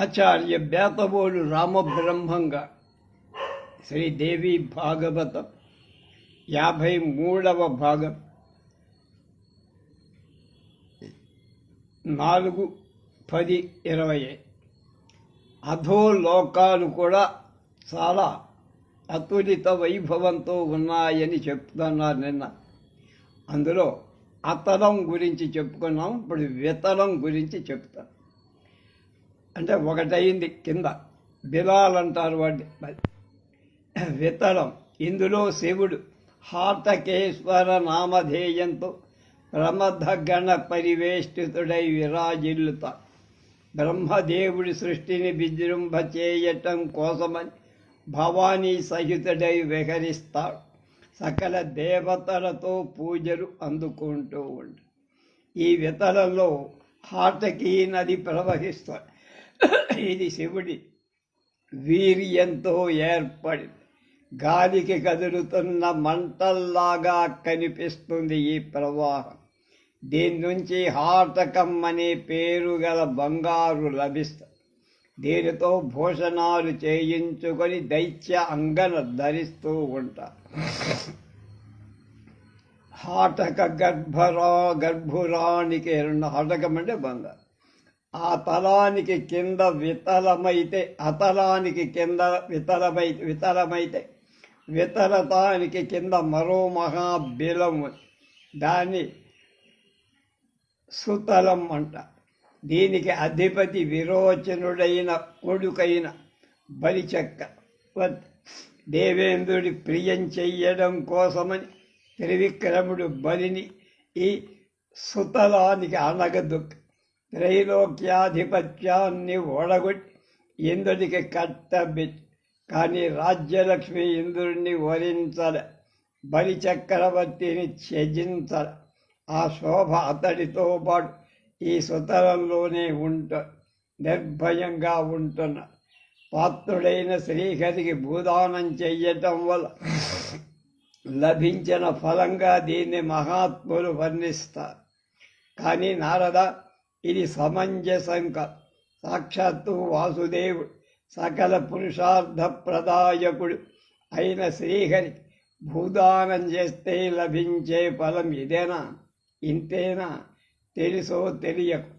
ఆచార్య బేతబోలు రామబ్రహ్మంగా శ్రీదేవి భాగవతం యాభై మూడవ భాగం. నాలుగు పది ఇరవై. అధోలోకాలు కూడా చాలా అతులిత వైభవంతో ఉన్నాయని చెప్తున్నారు నిన్న. అందులో అతలం గురించి చెప్పుకున్నాం ఇప్పుడు వితలం గురించి చెప్తాను అంటే ఒకటయింది కింద. బిలాల్ అంటారు మరి వితరం ఇందులో శివుడు హార్తకేశ్వర నామధేయంతో ప్రమథగణ పరివేష్టితుడై విరాజిల్లుత. బ్రహ్మదేవుడి సృష్టిని విజృంభ చేయటం కోసమని భవానీ సహితుడై విహరిస్తాడు. సకల దేవతలతో పూజలు అందుకుంటూ ఉంటాడు ఈ వితలలో హాటకీ నది ప్రవహిస్తాడు ఇది శివుడి వీర్యంతో ఏర్పడి గాలికి కదులుతున్న మంటల్లాగా కనిపిస్తుంది ఈ ప్రవాహం. దీని నుంచి హాటకం అనే పేరు గల బంగారు లభిస్తుంది. దీనితో భూషణాలు చేయించుకొని దైత్య అంగన ధరిస్తూ ఉంటారు. హాటక గర్భరా గర్భురానికి రెండు హాటకం అంటే బంగారు. ఆ తలానికి కింద వితలమైతే అతలానికి కింద వితలమై వితలమైతే వితలతానికి కింద మరో మహాబిలము దాన్ని సుతలం అంట. దీనికి అధిపతి విరోచనుడైన కొడుకైన బలిచక్క దేవేంద్రుడి ప్రియం చెయ్యడం కోసమని త్రివిక్రముడు బలిని ఈ సుతలానికి అనగదుక్ త్రైలోక్యాధిపత్యాన్ని ఓడగొట్టి ఇంద్రుడికి కట్టబి కానీ రాజ్యలక్ష్మి ఇంద్రుడిని వరించల బలి చక్రవర్తిని త్యజించల. ఆ శోభ అతడితో పాటు ఈ సుతరంలోనే ఉంట నిర్భయంగా ఉంటున్న. పాత్రుడైన శ్రీహరికి భూదానం చెయ్యటం వల్ల లభించిన ఫలంగా దీన్ని మహాత్ములు వర్ణిస్తారు. కానీ నారద ఇది సమంజసం సాక్షాత్తు వాసుదేవుడు సకల పురుషార్థ ప్రదాయకుడు అయిన శ్రీహరి భూదానం చేస్తే లభించే ఫలం ఇదేనా? ఇంతేనా? తెలుసో తెలియకు.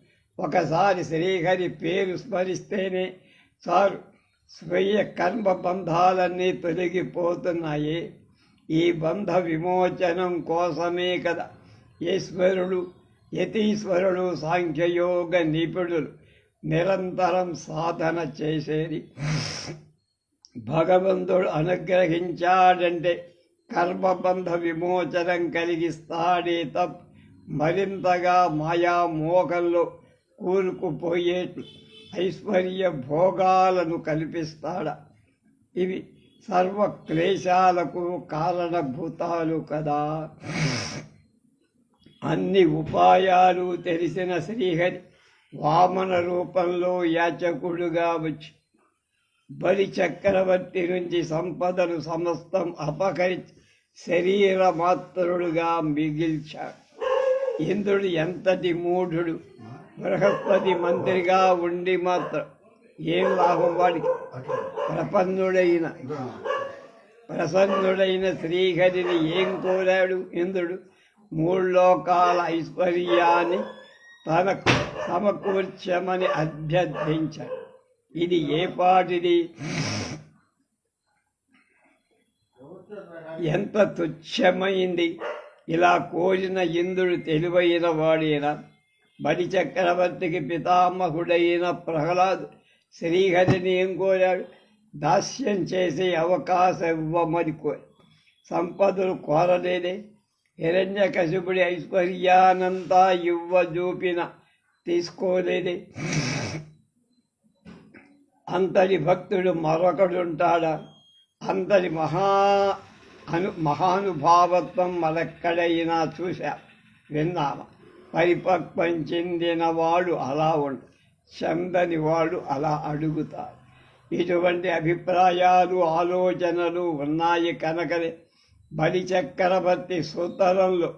ఒకసారి శ్రీహరి పేరు స్మరిస్తేనే సారు స్వీయ కర్మ బంధాలన్నీ తొలగిపోతున్నాయి. ఈ బంధ విమోచనం కోసమే కదా ఈశ్వరుడు యతీశ్వరుడు సాంఖ్యయోగ నిపుణులు నిరంతరం సాధన చేసేది. భగవంతుడు అనుగ్రహించాడంటే కర్మబంధ విమోచనం కలిగిస్తాడే తప్ప మరింతగా మాయామోకంలో కూరుకుపోయేట్లు ఐశ్వర్య భోగాలను కల్పిస్తాడా. ఇవి సర్వ క్లేశాలకు కారణభూతాలు కదా. అన్ని ఉపాయాలు తెలిసిన శ్రీహరి వామన రూపంలో యాచకుడుగా వచ్చి బలి చక్రవర్తి నుంచి సంపదను సమస్తం అపకరించి శరీర మాత్రుడుగా మిగిల్చాడు. ఇంద్రుడు ఎంతటి మూఢుడు? బృహస్పతి మంత్రిగా ఉండి మాత్రం ఏం లాభం వాడికి? ప్రపన్నుడైన ప్రసన్నుడైన శ్రీహరిని ఏం కోరాడు ఇంద్రుడు? మూడు లోకాల ఐశ్వర్యాన్ని తనకు సమకూర్చమని అభ్యర్థించాడు. ఇది ఏ పాటిది? ఎంత తుచ్చమైంది. ఇలా కోరిన ఇంద్రుడు తెలివైన వాడైన బలి చక్రవర్తికి పితామహుడైన ప్రహ్లాద్ శ్రీహరిని ఏం కోరాడు? దాస్యం చేసే అవకాశం ఇవ్వమని కోరి సంపదలు కోరలేదే. హిరణ్య కశిపుడి ఐశ్వర్యానంతా ఇవ్వ చూపిన తీసుకోలేదే అంతటి భక్తుడు మరొకడుంటాడా అంతటి మహా అను మహానుభావత్వం మరెక్కడైనా చూశా విన్నామా పరిపక్వం చెందిన వాడు అలా ఉండ చందని వాడు అలా అడుగుతారు ఇటువంటి అభిప్రాయాలు ఆలోచనలు ఉన్నాయి కనుకనే బలి చక్రవర్తి సుతరంలో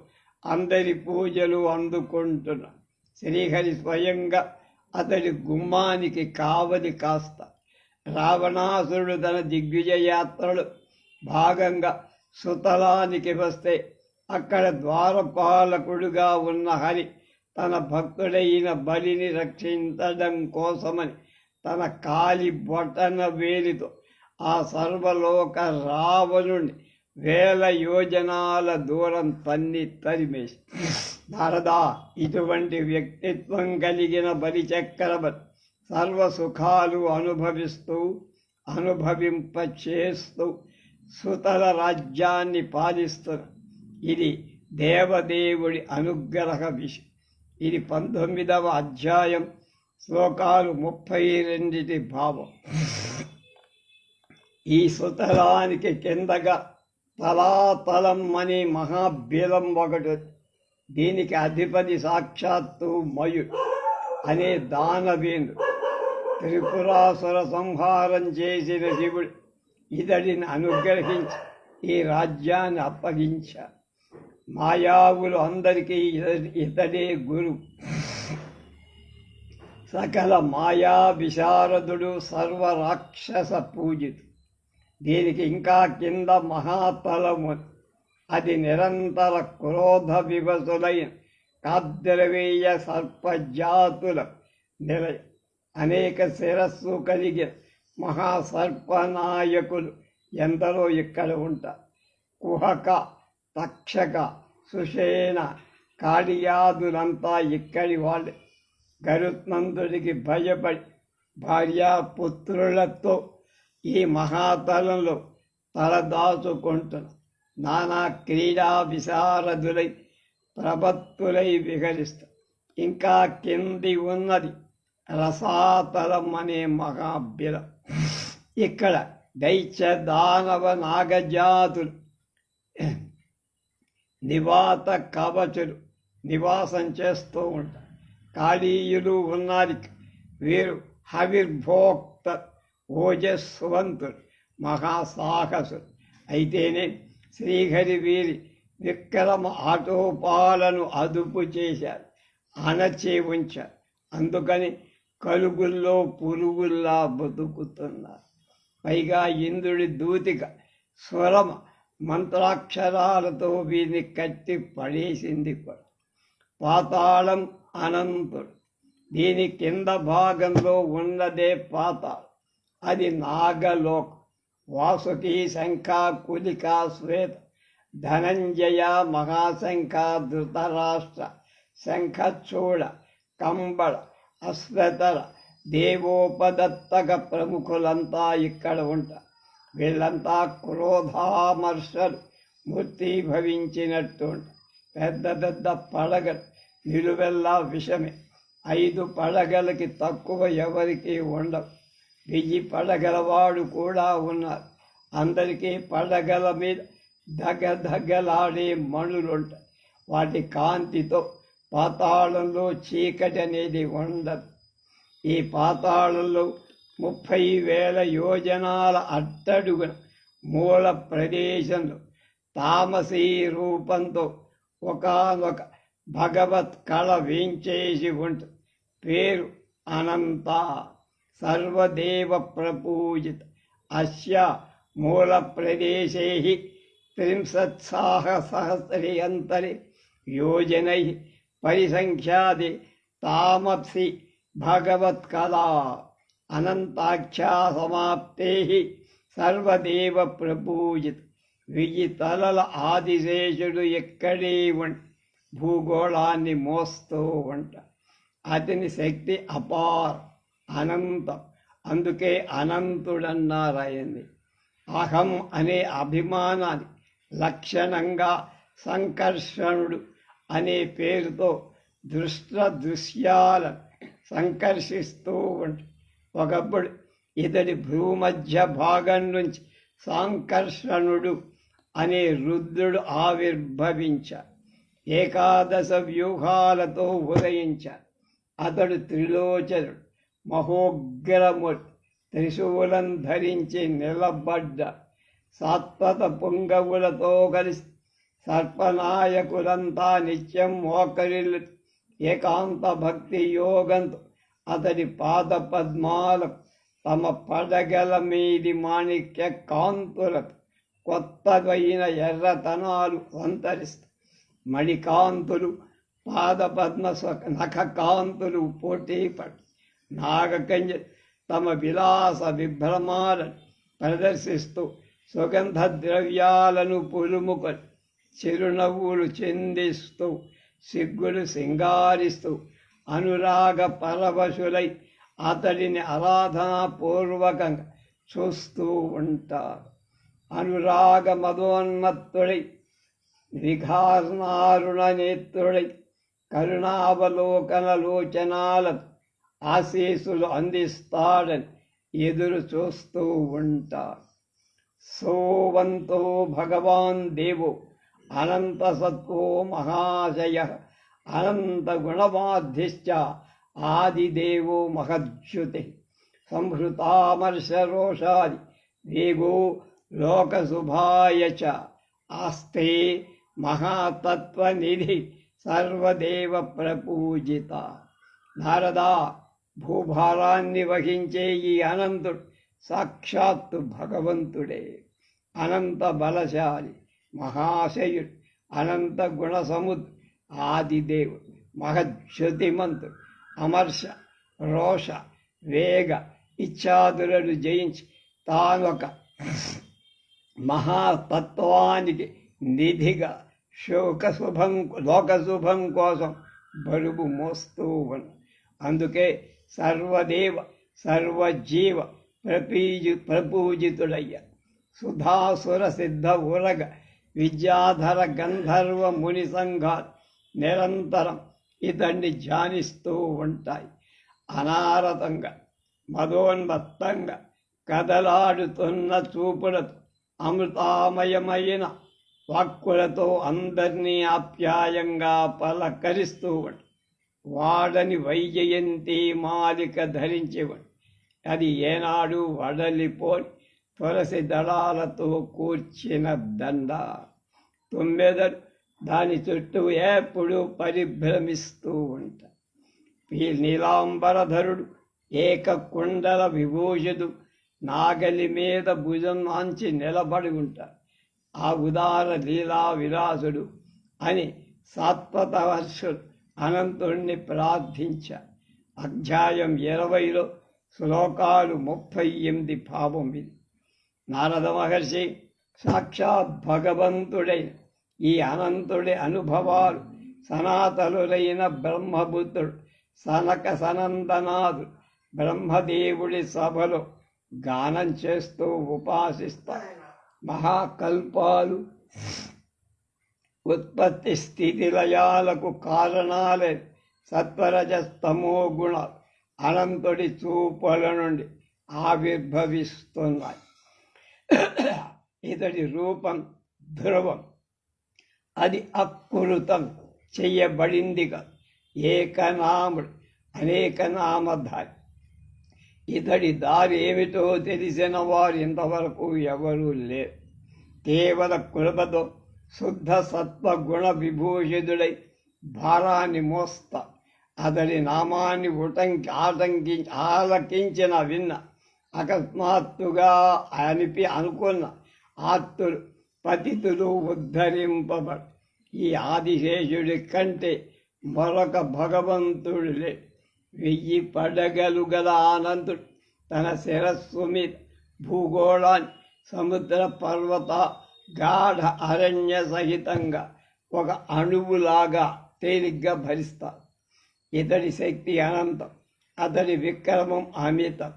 అందరి పూజలు అందుకుంటున్న. శ్రీహరి స్వయంగా అతడి గుమ్మానికి కావలి కాస్త. రావణాసురుడు తన దిగ్విజయ యాత్రలు భాగంగా సుతలానికి వస్తే అక్కడ ద్వారపాలకుడుగా ఉన్న హరి తన భక్తుడైన బలిని రక్షించడం కోసమని తన కాలి బొటన వేలితో ఆ సర్వలోక రావణుని వేల యోజనాల దూరం తన్ని తరిమేసి నారదా ఇటువంటి వ్యక్తిత్వం కలిగిన బలిచక్రవర్తి సర్వ సుఖాలు అనుభవిస్తూ అనుభవింప చేస్తూ సుతల రాజ్యాన్ని పాలిస్తున్న ఇది దేవదేవుడి అనుగ్రహ విషయం ఇది పంతొమ్మిదవ అధ్యాయం శ్లోకాలు ముప్పై రెండిటి భావం. ఈ సుతలానికి కిందగా తలాతలం అనే మహాబీలం ఒకటి. దీనికి అధిపతి సాక్షాత్తు మయుడు అనే దానవేంద్రుడు త్రిపురాసుర సంహారం చేసిన శివుడు ఇతడిని అనుగ్రహించి ఈ రాజ్యాన్ని అప్పగించ. మాయావులు అందరికీ ఇతడే గురు. సకల మాయా విశారదుడు సర్వ రాక్షస పూజితు. దీనికి ఇంకా కింద మహాతలము. అది నిరంతర క్రోధ వివసులైన కాద్రవీయ సర్పజాతుల నిలయ. అనేక శిరస్సు కలిగిన మహాసర్పనాయకులు ఎందరో ఇక్కడ ఉంటారు కుహక తక్షక సుషేణ కాళియాదులంతా ఇక్కడి వాళ్ళు. గరుత్నందుడికి భయపడి భార్యాపుత్రులతో ఈ మహాతలంలో తలదాచుకుంటున్న నానా క్రీడా విశారదులై ప్రబత్తులై విహరిస్తారు ఇంకా కింది ఉన్నది రసాతలం అనే మహాబిలం. ఇక్కడ దైత్య దానవ నాగజాతులు నివాత కవచులు నివాసం చేస్తూ ఉంటారు. కాళీయులు ఉన్నారు. వీరు హవిర్భోక్త ఓజస్వంతుడు మహాసాహసుడు అయితేనే శ్రీహరి వీరి విక్రమ ఆటోపాలను అదుపు చేశారు. అణచి ఉంచారు. అందుకని కలుగుల్లో పురుగుల్లా బతుకుతున్నారు. పైగా ఇంద్రుడి దూతిక స్వరమ మంత్రాక్షరాలతో వీరిని కట్టి పడేసింది కూడా. పాతాళం అనంతుడు. దీని కింద భాగంలో ఉన్నదే పాతాళం. అది నాగలోక్. వాసుకి శంఖ కులిక శ్వేత. ధనంజయ మహాశంఖ ధృతరాష్ట్ర. శంఖచూడ కంబళ అశ్వతర. దేవోపదత్తక ప్రముఖులంతా ఇక్కడ ఉంటారు వీళ్ళంతా క్రోధామర్షలు మూర్తీభవించినట్టు పెద్ద పెద్ద పడగలు నిలువెల్లా విషమే. ఐదు పడగలకి తక్కువ ఎవరికీ ఉండవు. వెయ్యి పడగలవాడు కూడా ఉన్నారు. అందరికీ పడగల మీద దగ్గ దగ్గలాడే మణులుంటాయి వాటి కాంతితో పాతాళంలో చీకటి అనేది ఉండదు. ఈ పాతాళంలో ముప్పై వేల యోజనాల అట్టడుగున మూల ప్రదేశంలో తామసీ రూపంతో ఒకనొక భగవత్ కళ వేంచేసి ఉంటుంది పేరు అనంత. సర్వదేవ ప్రపూజిత అస్య మూల ప్రదేశే త్రింశత్సాహసహస్రయంతరి యోజనై పరిసంఖ్యాది తామసి భగవత్కళా అనంతాఖ్యా సమాప్తే సర్వదేవ ప్రపూజిత విజితల తలల ఆదిశేషుడు ఎక్కడే ఉంట భూగోళాన్ని మోస్తూ వంట అతని శక్తి అపార్ అనంతం అందుకే అనంతుడన్నారాయంది అహం అనే అభిమానాన్ని లక్షణంగా సంకర్షణుడు అనే పేరుతో దృష్ట దృశ్యాలను సంకర్షిస్తూ ఉంటాడు ఒకప్పుడు ఇతడి భూమధ్య భాగం నుంచి సంకర్షణుడు అనే రుద్రుడు ఆవిర్భవించాడు ఏకాదశ వ్యూహాలతో ఉదయించాడు అతడు త్రిలోచనుడు. మహోగ్రము త్రిశూలం ధరించి నిలబడ్డ సాత్వత పుంగవులతో కలిసి సర్పనాయకులంతా నిత్యం మోకరిల్లు ఏకాంత భక్తి యోగంతో అతడి పాద పద్మాలు తమ పడగల మీది మాణిక్య కాంతులకు కొత్తవైన ఎర్రతనాలు సంతరిస్తాయి మణికాంతులు పాద పద్మ నఖ కాంతులు పోటీ పడు నాగకంజ తమ విలాస విభ్రమాలను ప్రదర్శిస్తూ సుగంధ ద్రవ్యాలను పులుముకొని చిరునవ్వులు చెందిస్తూ సిగ్గులు సింగారిస్తూ అనురాగ పరవశులై అతడిని ఆరాధనాపూర్వకంగా చూస్తూ ఉంటారు. అనురాగ మదోన్మత్తుడై విఘార్నారుణ నేత్రుడై కరుణావలోకన లోచనాలకు ఆశీస్సులు అందిస్తాడని ఎదురు చూస్తూ ఉంటాడు. సోవంతో భగవాన్ దేవో అనంత సత్వో మహాశయ అనంత గుణమాధిశ్చ ఆదిదేవో మహద్యుతి సంహృతామర్షరోషాది వేగో లోకశుభాయ చ ఆస్తే మహాతత్వనిధి సర్వదేవ ప్రపూజిత. నారదా భూభారాన్ని వహించే ఈ అనంతుడు సాక్షాత్తు భగవంతుడే. అనంత బలశాలి మహాశయుడు అనంత గుణసముద్ ఆదిదేవుడు మహజ్యోతిమంతుడు అమర్ష రోష వేగ ఇచ్చాదులను జయించి తానొక మహాతత్వానికి నిధిగా శోక శుభం లోక శుభం కోసం బరువు మోస్తూ ఉన్నాడు. అందుకే సర్వదేవ సర్వజీవ ప్రపీజు ప్రపూజితుడయ్య. సుధాసుర సిద్ధ ఉరగ విద్యాధర గంధర్వ ముని సంఘాలు నిరంతరం ఇతన్ని ధ్యానిస్తూ ఉంటాయి. అనారతంగా మదోన్మత్తంగా కదలాడుతున్న చూపులతో అమృతామయమైన వాక్కులతో అందరినీ ఆప్యాయంగా పలకరిస్తూ ఉంటాయి. వాడని వైజయంతి మాలిక ధరించేవాడు. అది ఏనాడు వడలిపోని తులసి దళాలతో కూర్చిన దండ. తొమ్మిదరు దాని చుట్టూ ఎప్పుడు పరిభ్రమిస్తూ ఉంటా. ఈ నీలాంబరధరుడు ఏక కుండల నాగలి మీద భుజం మాంచి నిలబడి ఉంటాడు ఆ ఉదార లీలా విలాసుడు అని సాత్వత వర్షుడు అనంతుణ్ణి ప్రార్థించ. అధ్యాయం ఇరవైలో శ్లోకాలు ముప్పై ఎనిమిది భావం ఇది. నారద మహర్షి సాక్షాత్ భగవంతుడైన ఈ అనంతుడి అనుభవాలు సనాతనులైన బ్రహ్మబుద్ధుడు సనక సనందనాథు బ్రహ్మదేవుడి సభలో గానం చేస్తూ ఉపాసిస్తారు. మహాకల్పాలు ఉత్పత్తి స్థితి లయాలకు కారణాలే సత్వరజస్తమో గుణ అనంతుడి చూపుల నుండి ఆవిర్భవిస్తున్నాయి. ఇతడి రూపం ధ్రువం. అది అకృతం చెయ్యబడిందిగా ఏకనాముడు అనేక నామధారి. ఇతడి దారి ఏమిటో తెలిసిన వారు ఇంతవరకు ఎవరూ లేరు. కేవల కృపతో శుద్ధ సత్వ గుణ విభూషితుడై భారాన్ని మోస్తా అతడి నామాన్ని ఉటంకి ఆటంకి ఆలకించిన విన్న అకస్మాత్తుగా అనిపి అనుకున్న ఆత్తులు పతితులు ఉద్ధరింపబడు ఈ ఆదిశేషుడి కంటే మరొక భగవంతుడులే వెయ్యి పడగలు గల ఆనందుడు తన శిరస్సు మీద భూగోళాన్ని సముద్ర పర్వత గాఢ అరణ్య సహితంగా ఒక అణువులాగా తేలిగ్గా భరిస్తారు ఇతడి శక్తి అనంతం అతడి విక్రమం అమితం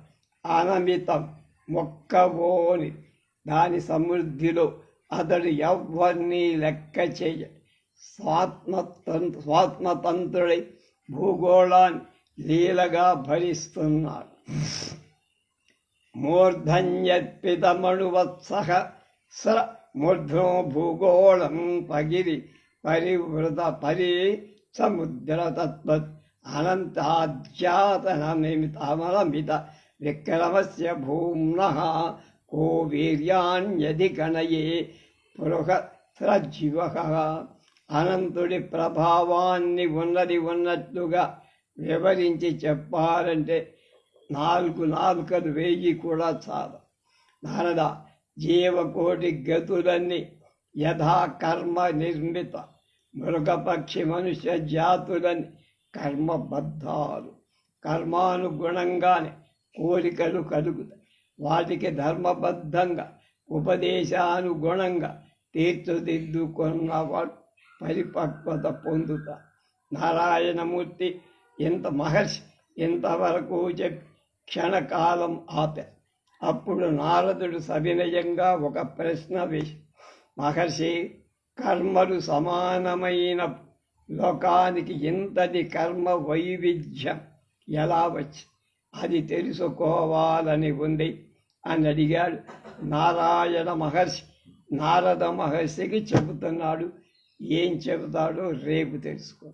అనమితం మొక్కవోని దాని సమృద్ధిలో అతడు ఎవ్వరినీ లెక్క చేయ. స్వాత్మతంత్ర స్వాత్మతంత్రుడై భూగోళాన్ని లీలగా భరిస్తున్నాడు. మూర్ధన్యర్పితమణువత్సహ స్ర మూర్ధ్నో భూగోళం పగిరి పరివృత పరి సముద్ర తత్వత్ అనంతాధ్యాతనమితమలమిత విక్రమస్య భూమ్న కో వీర్యాన్యధికణయే పురుష సజీవ అనంతుడి ప్రభావాన్ని ఉన్నది ఉన్నట్లుగా వివరించి చెప్పాలంటే నాలుగు నాలుకలు వేయి కూడా చాలు నారద జీవకోటి గతులన్నీ యథా కర్మ నిర్మిత. మృగపక్షి మనుష్య జాతులని కర్మబద్ధాలు. కర్మానుగుణంగానే కోరికలు కలుగుతాయి. వాటికి ధర్మబద్ధంగా ఉపదేశానుగుణంగా తీర్చిదిద్దుకున్నవాడు పరిపక్వత పొందుతా నారాయణమూర్తి ఇంత మహర్షి ఇంతవరకు చెప్పి క్షణకాలం ఆపారు. అప్పుడు నారదుడు సవినయంగా ఒక ప్రశ్న వేసి మహర్షి కర్మలు సమానమైన లోకానికి ఇంతటి కర్మ వైవిధ్యం ఎలా వచ్చి అది తెలుసుకోవాలని ఉంది అని అడిగాడు నారాయణ మహర్షి. నారద మహర్షికి చెబుతున్నాడు ఏం చెబుతాడో రేపు తెలుసుకో.